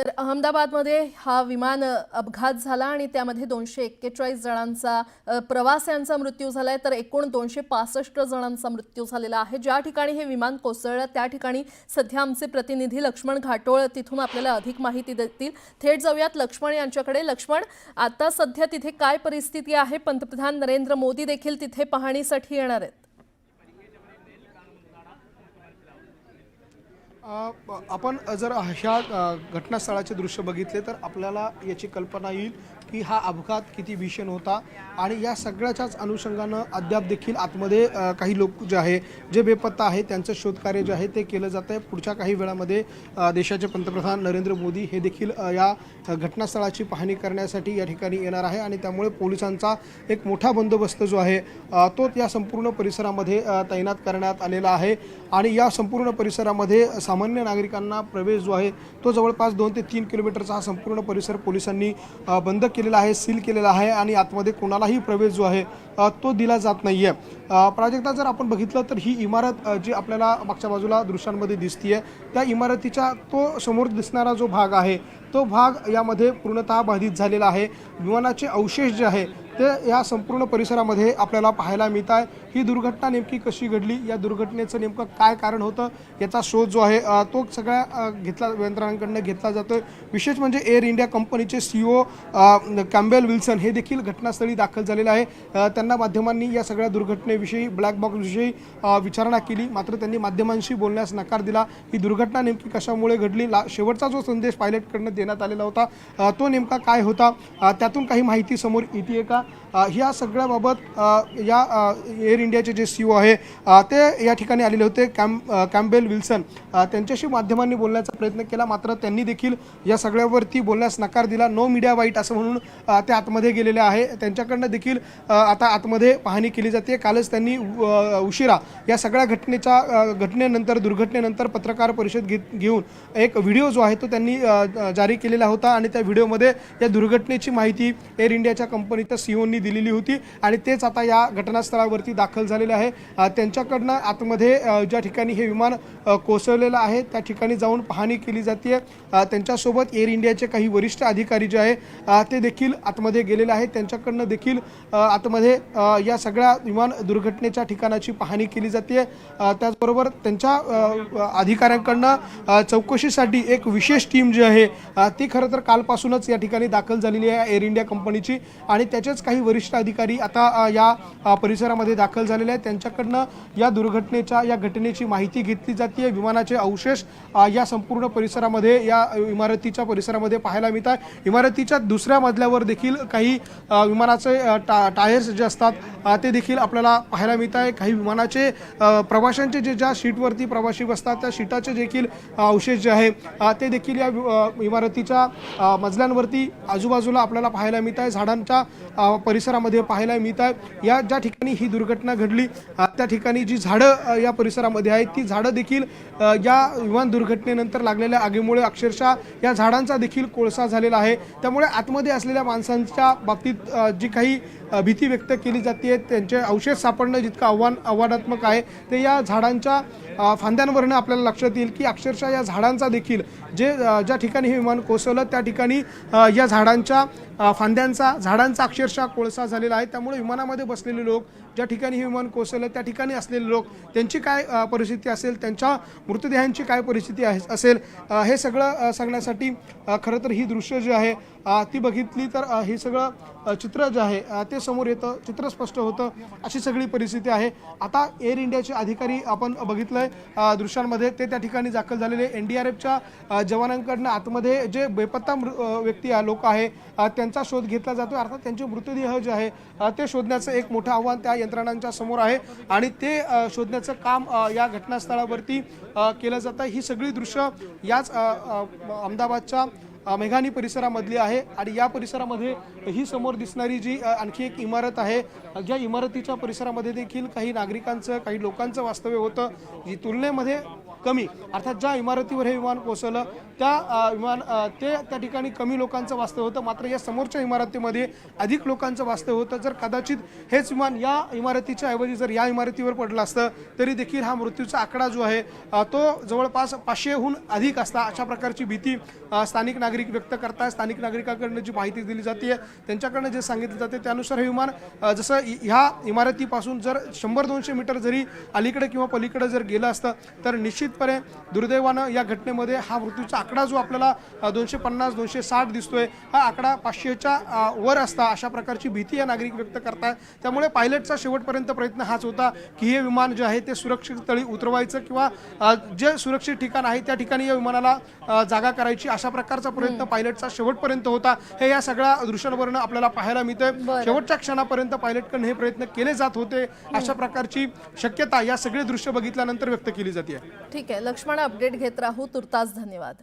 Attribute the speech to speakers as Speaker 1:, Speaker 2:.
Speaker 1: तर अहमदाबादमध्ये हा विमान अपघात झाला आणि त्यामध्ये दोनशे एक्केचाळीस जणांचा प्रवाशांचा मृत्यू झाला आहे तर एकूण दोनशे पासष्ट जणांचा मृत्यू झालेला आहे. ज्या ठिकाणी हे विमान कोसळलं त्या ठिकाणी सध्या आमचे प्रतिनिधी लक्ष्मण घाटोळ तिथून आपल्याला अधिक माहिती देतील. थेट जाऊयात लक्ष्मण यांच्याकडे. लक्ष्मण आता सध्या तिथे काय परिस्थिती आहे? पंतप्रधान नरेंद्र मोदी देखील तिथे पाहणीसाठी येणार आहेत.
Speaker 2: आपण जर ह्या घटनास्थळाचे दृश्य बघितले तर आपल्याला याची कल्पना येईल. की हा अपघात किती भीषण होता आणि या सगळ्याच्याच अनुषंगानं अद्याप देखील आतमध्ये काही लोक जे आहे जे बेपत्ता आहे त्यांचं शोधकार्य जे आहे ते केलं जात आहे. पुढच्या काही वेळामध्ये देशाचे पंतप्रधान नरेंद्र मोदी हे देखील या घटनास्थळाची पाहणी करण्यासाठी या ठिकाणी येणार आहे आणि त्यामुळे पोलिसांचा एक मोठा बंदोबस्त जो आहे तो या संपूर्ण परिसरामध्ये तैनात करण्यात आलेला आहे. आणि या संपूर्ण परिसरामध्ये सामान्य नागरिकांना प्रवेश जो आहे तो जवळपास दोन ते तीन किलोमीटरचा हा संपूर्ण परिसर पोलिसांनी बंद केला केलेला आहे सील केलेला आहे आणि आतमध्ये कोणालाही प्रवेश जो आहे तो दिला जात नाही आहे प्राजक्ता जर आपण बघितलं तर ही इमारत जी आपल्याला मागच्या बाजूला दृश्यांमध्ये दिसतीये त्या इमारतीचा तो समोर दिसणारा जो भाग आहे तो भाग यामध्ये पूर्णतः बाधित झालेला आहे. विमानाचे अवशेष जे आहे ते या संपूर्ण परिसरामध्ये आपल्याला पाहायला मिळत आहे. ही दुर्घटना नेमकी कशी घडली? या दुर्घटनेचं नेमकं काय कारण होतं? याचा शोध जो आहे तो सगळ्या घेतला यंत्रणांकडनं घेतला जातोय. विशेष म्हणजे एअर इंडिया कंपनीचे सीओ कॅम्बेल विल्सन हे देखील घटनास्थळी दाखल झालेले आहे. त्यांना माध्यमांनी या सगळ्या दुर्घटनेविषयी ब्लॅक बॉक्सविषयी विचारणा केली. मात्र त्यांनी माध्यमांशी बोलण्यास नकार दिला. ही दुर्घटना नेमकी कशामुळे घडली? ला शेवटचा जो संदेश पायलटकडनं देण्यात आलेला होता तो नेमका काय होता? त्यातून काही माहिती समोर येते का? ह्या सगळ्याबाबत या एअर इंडियाचे जे सी ओ आहे ते या ठिकाणी आलेले होते. कॅम कॅम्बेल विल्सन त्यांच्याशी माध्यमांनी बोलण्याचा प्रयत्न केला. मात्र त्यांनी देखील या सगळ्यावरती बोलण्यास नकार दिला. नो मीडिया वाईट असं म्हणून ते आतमध्ये गेलेले आहे. त्यांच्याकडनं देखील आता आतमध्ये पाहणी केली जाते. कालच त्यांनी उशिरा या सगळ्या घटनेच्या घटनेनंतर दुर्घटनेनंतर पत्रकार परिषद घेत घेऊन एक व्हिडिओ जो आहे तो त्यांनी जारी केलेला होता. आणि त्या व्हिडिओमध्ये या दुर्घटनेची माहिती एअर इंडियाच्या कंपनीच्या सीओनी दिलेली होती आणि तेच आता या घटनास्थळावरती दाखल झालेले आहे. त्यांच्याकडनं आतमध्ये ज्या ठिकाणी हे विमान कोसळलेलं आहे त्या ठिकाणी जाऊन पाहणी केली जाते. त्यांच्यासोबत एअर इंडियाचे काही वरिष्ठ अधिकारी जे आहे ते देखील आतमध्ये गेलेले आहेत. त्यांच्याकडनं देखील आतमध्ये या सगळ्या विमान दुर्घटनेच्या ठिकाणाची पाहणी केली जाते. त्याचबरोबर त्यांच्या अधिकाऱ्यांकडनं चौकशीसाठी एक विशेष टीम जी आहे ती खरं तर कालपासूनच या ठिकाणी दाखल झालेली आहे एअर इंडिया कंपनीची. आणि त्याचेच काही वरिष्ठ अधिकारी आता या परिसरामध्ये दाखल झालेले आहेत. त्यांच्याकडनं या दुर्घटनेच्या या घटनेची माहिती घेतली जाते. विमानाचे अवशेष या संपूर्ण परिसरामध्ये या इमारतीच्या परिसरामध्ये पाहायला मिळतात इमारतीच्या दुसऱ्या मजल्यावर देखील काही विमानाचे टा टायर्स जे असतात ते देखील आपल्याला पाहायला मिळत आहे. काही विमानाचे प्रवाशांचे जे ज्या सीटवरती प्रवासी बसतात त्या सीटाचे देखील अवशेष जे आहे ते देखील या इमारतीच्या मजल्यांवरती आजूबाजूला आपल्याला पाहायला मिळत आहे. झाडांच्या परिसरामध्ये पाहायला मिळत आहे. या ज्या ठिकाणी ही दुर्घटना घडली त्या ठिकाणी जी झाडं या परिसरामध्ये आहेत ती झाडं देखील या विमान दुर्घटनेनंतर लागलेल्या आगीमुळे अक्षरशः या झाडांचा देखील कोळसा झालेला आहे. त्यामुळे आतमध्ये असलेल्या माणसांच्या बाबतीत जी काही भीती व्यक्त केली जाते त्यांचे अवशेष सापडणं जितकं आव्हान आव्हानात्मक आहे ते या झाडांच्या फांद्यांवरनं आपल्याला लक्षात येईल की अक्षरशः या झाडांचा देखील जे ज्या ठिकाणी हे विमान कोसळलं त्या ठिकाणी या झाडांच्या फांद्यांचा झाडांचा अक्षरशः कोळसा झालेला आहे. त्यामुळे विमानामध्ये बसलेले लोक ज्या ठिकाणी हे विमान कोसळलं त्या ठिकाणी असलेले लोक त्यांची काय परिस्थिती असेल त्यांच्या मृतदेहांची काय परिस्थिती आहे असेल हे सगळं सांगण्यासाठी खरं तर ही दृश्य जी आहे ती बघितली तर हे सगळं चित्र जे आहे ते समोर येतं चित्र स्पष्ट होतं अशी सगळी परिस्थिती आहे. आता एअर इंडियाचे अधिकारी आपण बघितलं आहे दृश्यांमध्ये ते त्या ठिकाणी दाखल झालेले. एन डी आर एफच्या जवानांकडनं आतमध्ये जे बेपत्ता मृ व्यक्ती लोक आहे त्यां त्यांचा शोध घेतला जातो अर्थात त्यांचे मृतदेह जे आहे ते शोधण्याचं एक मोठं आव्हान त्या यंत्रणांच्या समोर आहे. आणि ते शोधण्याचं काम या घटनास्थळावरती केलं जातं. ही सगळी दृश्य याच अहमदाबादच्या मेघानी परिसरामधली आहे. आणि या परिसरामध्ये ही समोर दिसणारी जी आणखी एक इमारत आहे ज्या या इमारतीच्या परिसरामध्ये देखील काही नागरिकांचं काही लोकांचं वास्तव्य होतं. जी तुलनेमध्ये कमी. अर्थात ज्या इमारतीवर हे विमान कोसळलं त्या विमान ते त्या ठिकाणी कमी लोकांचं वास्तव होतं. मात्र या समोरच्या इमारतीमध्ये अधिक लोकांचं वास्तव होतं. जर कदाचित हेच विमान या इमारतीच्या ऐवजी जर या इमारतीवर पडलं असतं तरी देखील हा मृत्यूचा आकडा जो आहे तो जवळपास पाचशेहून अधिक असता. अशा प्रकारची भीती स्थानिक नागरिक व्यक्त करतात स्थानिक नागरिकांकडनं जी माहिती दिली जाते त्यांच्याकडनं जे सांगितलं जाते त्यानुसार हे विमान जसं ह्या इमारतीपासून जर शंभर दोनशे मीटर जरी अलीकडे किंवा पलीकडे जर गेलं असतं तर निश्चित निश्चितपणे दुर्दैवानं या घटनेमध्ये हा मृत्यूचा आकडा जो आपल्याला दोनशे पन्नास दोनशे साठ दिसतोय हा आकडा पाचशेच्या वर असता अशा प्रकारची भीती या नागरिक व्यक्त करतात त्यामुळे पायलटचा शेवटपर्यंत प्रयत्न हाच होता की हे विमान जे आहे ते सुरक्षित तळी उतरवायचं किंवा जे सुरक्षित ठिकाण आहे त्या ठिकाणी या विमानाला जागा करायची अशा प्रकारचा प्रयत्न पायलटचा शेवटपर्यंत होता. हे या सगळ्या दृश्यांवरनं आपल्याला पाहायला मिळतंय. शेवटच्या क्षणापर्यंत पायलटकडून हे प्रयत्न केले जात होते. अशा प्रकारची शक्यता या सगळे दृश्य बघितल्यानंतर व्यक्त केली जाते
Speaker 1: ठीक आहे. लक्ष्मण अपडेट घेत राहू. तुर्तास धन्यवाद.